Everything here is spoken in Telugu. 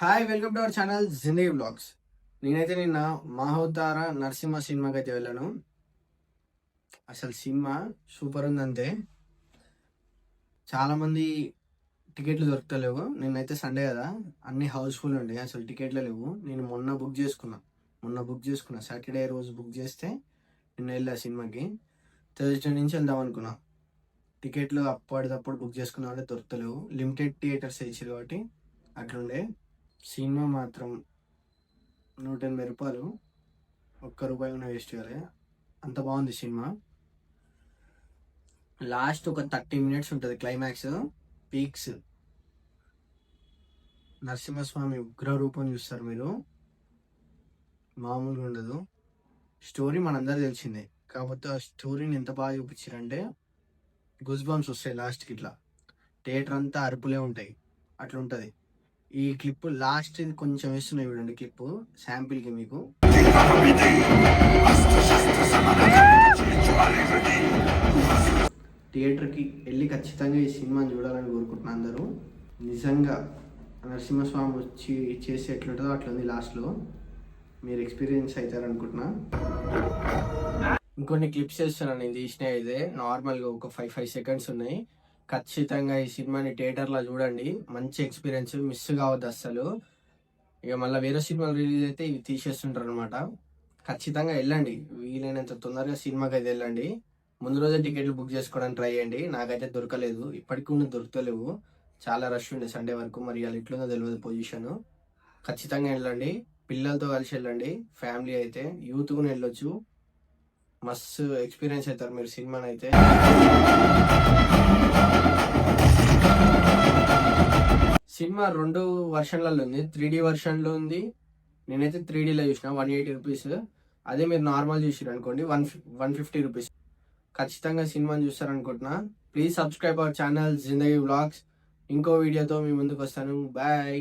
Hi welcome to our channel Zindagi blogs నేనైతే నిన్న మహోద్దార నరసింహ సినిమాకి అయితే వెళ్ళాను. అసలు సినిమా సూపర్ ఉందంతే చాలామంది టికెట్లు దొరకలేవు నేనైతే సండే కదా అన్ని హౌస్ఫుల్ ఉండే. అసలు టికెట్లు లేవు. నేను మొన్న బుక్ చేసుకున్నా. మొన్న బుక్ చేసుకున్నా. సాటర్డే రోజు బుక్ చేస్తే నిన్న వెళ్ళా సినిమాకి. థర్స్డే నుంచి వెళ్దాం అనుకున్నా. టికెట్లు అప్పటిదప్పుడు బుక్ చేసుకున్న వాళ్ళే దొరకలేవు లిమిటెడ్ థియేటర్స్ ఇచ్చారు కాబట్టి అట్లుండే. సినిమా మాత్రం నూట ఎనభై రూపాయలు. ఒక్క రూపాయి కూడా వేస్ట్ కాలే అంత బాగుంది సినిమా. లాస్ట్ ఒక థర్టీ మినిట్స్ ఉంటుంది క్లైమాక్స్ పీక్స్ నరసింహస్వామి ఉగ్ర రూపం చూస్తారు మీరు. మామూలుగా ఉండదు. స్టోరీ మనందరూ తెలిసిందే. కాకపోతే ఆ స్టోరీని ఎంత బాగా చూపించారంటే గుజ్ బంప్స్ వస్తాయి లాస్ట్కి ఇట్లా. థియేటర్ అంతా అరుపులే ఉంటాయి. అట్లా ఉంటుంది ఈ క్లిప్ లాస్ట్ కొంచెం వేస్తున్నాయి చూడండి క్లిప్ శాంపిల్కి మీకు. థియేటర్కి వెళ్ళి ఖచ్చితంగా ఈ సినిమాని చూడాలని కోరుకుంటున్నా అందరూ. నిజంగా నరసింహస్వామి వచ్చి చేసి ఎట్లుంటుందో అట్లుంది ఉంది లాస్ట్లో మీరు ఎక్స్పీరియన్స్ అవుతారు అనుకుంటున్నా ఇంకొన్ని క్లిప్స్ చేస్తున్నాను నేను తీసిన అయితే నార్మల్గా ఒక ఫైవ్ ఫైవ్ సెకండ్స్ ఉన్నాయి. ఖచ్చితంగా ఈ సినిమాని థియేటర్లో చూడండి. మంచి ఎక్స్పీరియన్స్ మిస్ కావద్దు అస్సలు. ఇక మళ్ళీ వేరే సినిమాలు రిలీజ్ అయితే ఇవి తీసేస్తుంటారు అనమాట ఖచ్చితంగా వెళ్ళండి. వీలైనంత తొందరగా సినిమాకి అయితే వెళ్ళండి. ముందు రోజే టికెట్లు బుక్ చేసుకోవడానికి ట్రై చేయండి. నాకైతే దొరకలేదు. ఇప్పటికి ఉన్న దొరకలేవు చాలా రష్ ఉండే సండే వరకు. మరి వాళ్ళు ఎట్లుందో తెలియదు పొజిషన్ ఖచ్చితంగా వెళ్ళండి. పిల్లలతో కలిసి వెళ్ళండి. ఫ్యామిలీ అయితే యూత్ కూడా వెళ్ళొచ్చు. మస్తు ఎక్స్పీరియన్స్ అవుతారు మీరు సినిమాని అయితే సినిమా రెండు వర్షన్లలో ఉంది. త్రీ డి వర్షన్లో ఉంది. నేనైతే త్రీ డీలో చూసిన వన్ ఎయిటీ రూపీస్. అదే మీరు నార్మల్ చూసారు అనుకోండి వన్ వన్ ఫిఫ్టీ రూపీస్. ఖచ్చితంగా సినిమాని చూస్తారనుకుంటున్నా. Please subscribe our channel Zindagi vlogs ఇంకో వీడియోతో మీ ముందుకు వస్తాను బాయ్.